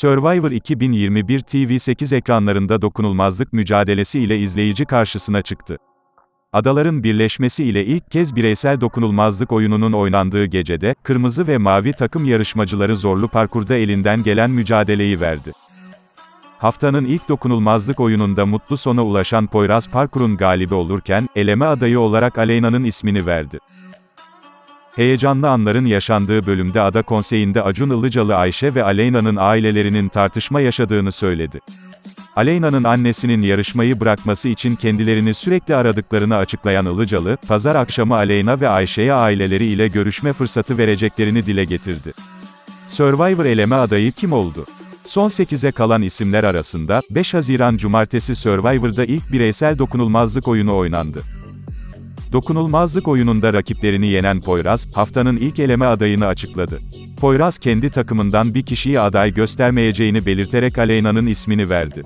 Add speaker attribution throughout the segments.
Speaker 1: Survivor 2021 TV8 ekranlarında dokunulmazlık mücadelesi ile izleyici karşısına çıktı. Adaların birleşmesi ile ilk kez bireysel dokunulmazlık oyununun oynandığı gecede, kırmızı ve mavi takım yarışmacıları zorlu parkurda elinden gelen mücadeleyi verdi. Haftanın ilk dokunulmazlık oyununda mutlu sona ulaşan Poyraz parkurun galibi olurken, eleme adayı olarak Aleyna'nın ismini verdi. Heyecanlı anların yaşandığı bölümde Ada Konseyi'nde Acun Ilıcalı Ayşe ve Aleyna'nın ailelerinin tartışma yaşadığını söyledi. Aleyna'nın annesinin yarışmayı bırakması için kendilerini sürekli aradıklarını açıklayan Ilıcalı, pazar akşamı Aleyna ve Ayşe'ye aileleri ile görüşme fırsatı vereceklerini dile getirdi. Survivor eleme adayı kim oldu? Son 8'e kalan isimler arasında, 5 Haziran Cumartesi Survivor'da ilk bireysel dokunulmazlık oyunu oynandı. Dokunulmazlık oyununda rakiplerini yenen Poyraz, haftanın ilk eleme adayını açıkladı. Poyraz kendi takımından bir kişiyi aday göstermeyeceğini belirterek Aleyna'nın ismini verdi.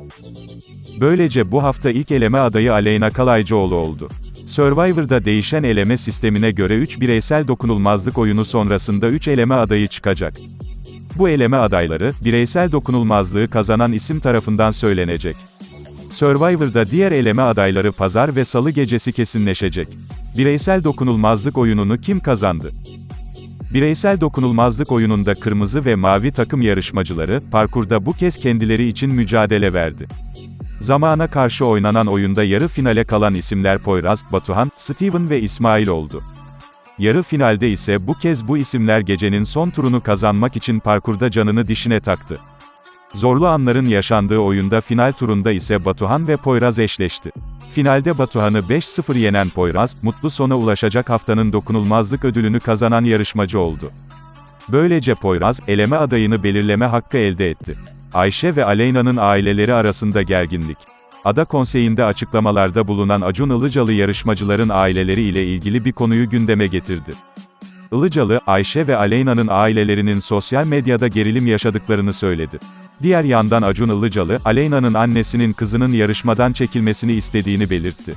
Speaker 1: Böylece bu hafta ilk eleme adayı Aleyna Kalaycıoğlu oldu. Survivor'da değişen eleme sistemine göre 3 bireysel dokunulmazlık oyunu sonrasında 3 eleme adayı çıkacak. Bu eleme adayları, bireysel dokunulmazlığı kazanan isim tarafından söylenecek. Survivor'da diğer eleme adayları pazar ve salı gecesi kesinleşecek. Bireysel dokunulmazlık oyununu kim kazandı? Bireysel dokunulmazlık oyununda kırmızı ve mavi takım yarışmacıları, parkurda bu kez kendileri için mücadele verdi. Zamana karşı oynanan oyunda yarı finale kalan isimler Poyraz, Batuhan, Steven ve İsmail oldu. Yarı finalde ise bu kez bu isimler gecenin son turunu kazanmak için parkurda canını dişine taktı. Zorlu anların yaşandığı oyunda final turunda ise Batuhan ve Poyraz eşleşti. Finalde Batuhan'ı 5-0 yenen Poyraz, mutlu sona ulaşacak haftanın dokunulmazlık ödülünü kazanan yarışmacı oldu. Böylece Poyraz, eleme adayını belirleme hakkı elde etti. Ayşe ve Aleyna'nın aileleri arasında gerginlik. Ada Konseyi'nde açıklamalarda bulunan Acun Ilıcalı yarışmacıların aileleri ile ilgili bir konuyu gündeme getirdi. Ilıcalı, Ayşe ve Aleyna'nın ailelerinin sosyal medyada gerilim yaşadıklarını söyledi. Diğer yandan Acun Ilıcalı, Aleyna'nın annesinin kızının yarışmadan çekilmesini istediğini belirtti.